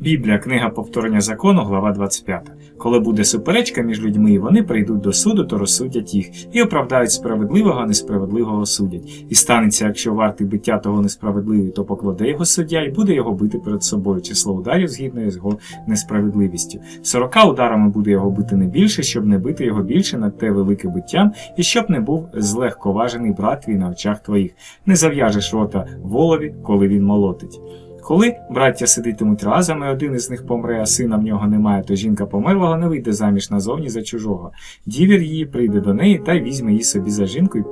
Біблія, книга повторення закону, глава 25. Коли буде суперечка між людьми, і вони прийдуть до суду, то розсудять їх, і оправдають справедливого, а несправедливого судять. І станеться, якщо вартий биття того несправедливий, то покладе його суддя, і буде його бити перед собою, число ударів згідно з його несправедливістю. Сорока ударами буде його бити не більше, щоб не бити його більше над те велике биттям, і щоб не був злегковажений брат твій на очах твоїх. Не зав'яжеш рота волові, коли він молотить. Коли браття сидитимуть разом, і один із них помре, а сина в нього немає, то жінка померлого не вийде заміж назовні за чужого. Дівір її прийде до неї та візьме її собі за жінку і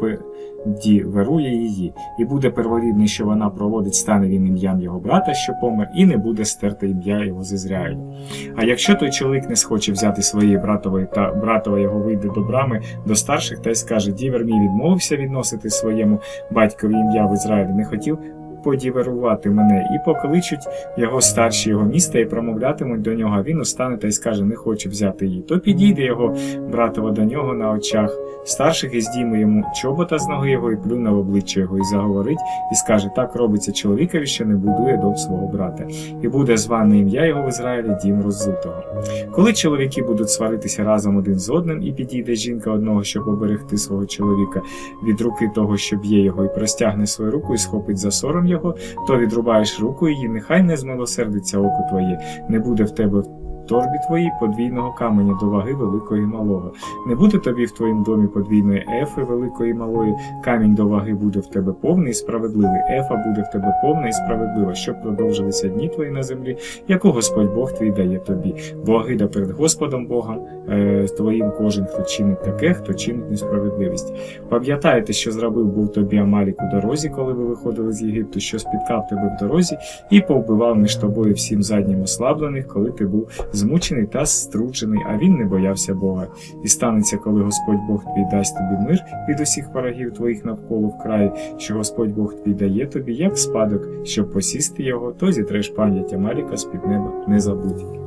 подіверує її, і буде перворідний, що вона проводить, стане він ім'ям його брата, що помер, і не буде стерте ім'я його з Ізраїлю. А якщо той чоловік не схоче взяти своєї братової та братова його вийде до брами до старших та й скаже: Дівер мій відмовився відносити своєму батькові ім'я в Ізраїлі, не хотів подіверувати мене, і покличуть його старші його міста і промовлятимуть до нього, він устане та й скаже, не хочу взяти її. То підійде його братова до нього на очах старших і здійме йому чобота з ноги його і плюне в обличчя його, і заговорить, і скаже: так робиться чоловікові, що не будує дом свого брата, і буде зване ім'я його в Ізраїлі дім роззутого. Коли чоловіки будуть сваритися разом один з одним, і підійде жінка одного, щоб оберегти свого чоловіка від руки того, що б'є його, і простягне свою руку і схопить за сором його, то відрубаєш руку її, нехай не змилосердиться око твоє, не буде в тебе торбі твоїй подвійного каменя до ваги великої і малого. Не буде тобі в твоїм домі подвійної ефи великої і малої, камінь до ваги буде в тебе повний і справедливий, ефа буде в тебе повна і справедлива, щоб продовжилися дні твої на землі, яку Господь Бог твій дає тобі. Бо огида перед Господом Богом е, твоїм кожен, хто чинить таке, хто чинить несправедливість. Пам'ятаєте, що зробив був тобі Амалік у дорозі, коли ви виходили з Єгипту, що спіткав тебе в дорозі і повбивав між тобою всім заднім ослаблених, коли ти був змучений та стручений, а він не боявся Бога. І станеться, коли Господь Бог твій дасть тобі мир від усіх ворогів твоїх навколо в що Господь Бог твій дає тобі, як спадок, щоб посісти його, то зітреш пам'ять Амаліка з під неба, не забудь.